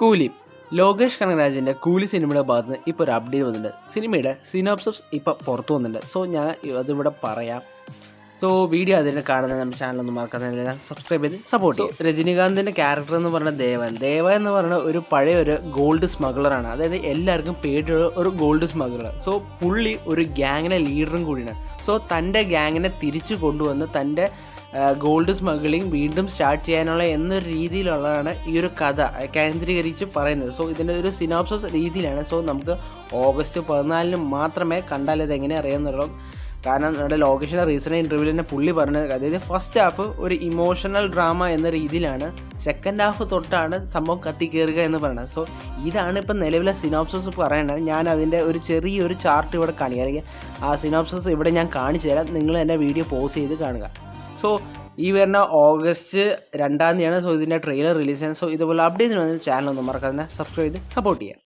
കൂലി. ലോകേഷ് കനകരാജിന്റെ കൂലി സിനിമയുടെ ഭാഗത്ത് നിന്ന് ഇപ്പോൾ ഒരു അപ്ഡേറ്റ് വന്നിട്ടുണ്ട്. സിനിമയുടെ സിനോപ്സസ് ഇപ്പോൾ പുറത്തു വന്നിട്ടുണ്ട്. സോ ഞാൻ അതിവിടെ പറയാം. സോ വീഡിയോ അതിനെ കാണുന്ന നമ്മുടെ ചാനലൊന്നും മറക്കാതെ സബ്സ്ക്രൈബ് ചെയ്ത് സപ്പോർട്ട് ചെയ്യും രജനീകാന്തിന്റെ ക്യാരക്ടർ എന്ന് പറഞ്ഞ ദേവൻ. ദേവ എന്ന് പറഞ്ഞ ഒരു പഴയ ഒരു ഗോൾഡ് സ്മഗ്ലറാണ് അതായത് എല്ലാവർക്കും പേടിയുള്ള ഒരു ഗോൾഡ് സ്മഗ്ലർ സോ പുള്ളി ഒരു ഗ്യാങ്ങിനെ ലീഡറും കൂടിയാണ്. സോ തന്റെ ഗ്യാങ്ങിനെ തിരിച്ചു കൊണ്ടുവന്ന് തന്റെ ഗോൾഡ് സ്മഗ്ലിംഗ് വീണ്ടും സ്റ്റാർട്ട് ചെയ്യാനുള്ള എന്നൊരു രീതിയിലുള്ളതാണ് ഈ ഒരു കഥ കേന്ദ്രീകരിച്ച് പറയുന്നത്. സോ ഇതിന്റെ ഒരു സിനോപ്സസ് രീതിയിലാണ്. സോ നമുക്ക് ഓഗസ്റ്റ് പതിനാലിന് മാത്രമേ കണ്ടാൽ ഇത് എങ്ങനെ അറിയാമെന്നുള്ളൂ കാരണം നമ്മുടെ ലോകേഷിന്റെ റീസെന്റ് ഇന്റർവ്യൂവിൽ തന്നെ പുള്ളി പറഞ്ഞത് അതായത് ഫസ്റ്റ് ഹാഫ് ഒരു ഇമോഷണൽ ഡ്രാമ എന്ന രീതിയിലാണ്. സെക്കൻഡ് ഹാഫ് തൊട്ടാണ് സംഭവം കത്തിക്കയറുക എന്ന് പറയുന്നത്. സോ ഇതാണ് ഇപ്പം നിലവിലെ സിനോപ്സസ് പറയുന്നത് ഞാൻ അതിന്റെ ഒരു ചെറിയൊരു ചാർട്ട് ഇവിടെ കാണിക്കുക അല്ലെങ്കിൽ ആ സിനോപ്സസ് ഇവിടെ ഞാൻ കാണിച്ചു തരാം. നിങ്ങൾ എന്റെ വീഡിയോ പോസ് ചെയ്ത് കാണുക. സോ ഈ വരുന്ന ഓഗസ്റ്റ് രണ്ടാം തീയതിയാണ്. സോ ഇതിന്റെ ട്രെയിലർ റിലീസ് ചെയ്യുന്നത് സോ ഇതുപോലെ അപ്ഡേറ്റ്സിന് ചാനൽ ഒന്നും മറക്കാതെ സബ്സ്ക്രൈബ് ചെയ്ത് സപ്പോർട്ട് ചെയ്യാം